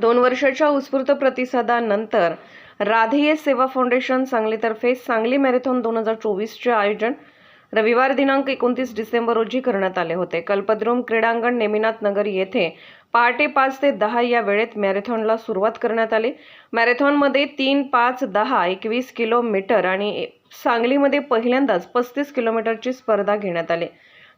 दोन वर्षाच्या उत्स्फूर्त प्रतिसादानंतर राधेय सेवा फाउंडेशन सांगलीतर्फे सांगली मॅरेथॉन दोन हजार चोवीसचे आयोजन रविवार दिनांक एकोणतीस डिसेंबर रोजी करण्यात आले होते. कल्पद्रुम क्रीडांगण नेमिनाथ नगर येथे पहाटे पाच ते दहा या वेळेत मॅरेथॉनला सुरुवात करण्यात आली. मॅरेथॉनमध्ये तीन पाच दहा एकवीस किलोमीटर आणि सांगलीमध्ये पहिल्यांदाच पस्तीस किलोमीटरची स्पर्धा घेण्यात आली.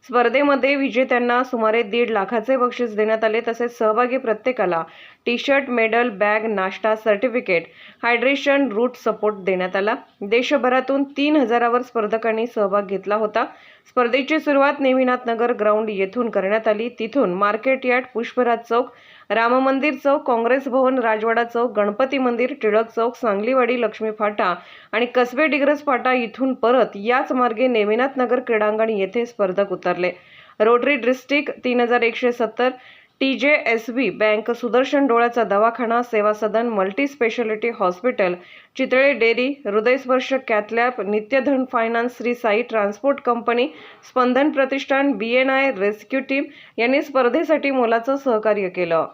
स्पर्धेमध्ये विजेत्यांना सुमारे दीड लाखाचे बक्षीस देण्यात आले तसेच सहभागी प्रत्येकाला टी शर्ट मेडल बॅग नाश्ता सर्टिफिकेट हायड्रेशन रूट सपोर्ट देण्यात आला. देशभरातून तीन हजारावर स्पर्धकांनी सहभाग घेतला होता. स्पर्धेची सुरुवात नेमिनाथनगर ग्राउंड येथून करण्यात आली. तिथून मार्केट यार्ड पुष्पराज चौक राम मंदिर चौक काँग्रेस भवन राजवाडा चौक गणपती मंदिर टिळक चौक सांगलीवाडी लक्ष्मी फाटा आणि कसबे डिग्रस फाटा इथून परत याच मार्गे नेमिनाथ नगर क्रीडांगण येथे स्पर्धक उतरले. रोटरी डिस्ट्रिक्ट तीन हजार एकशे सत्तर T J S B bank Sudarshan डोळ्याचा दवाखाना Seva Sadan multi speciality hospital Chitale dairy Hridaysparsh cath lab Nityadhan finance Shri Sai transport company Spandan Pratishthan B N I rescue team यांनी स्पर्धेसाठी मोलाचं सहकार्य केलं.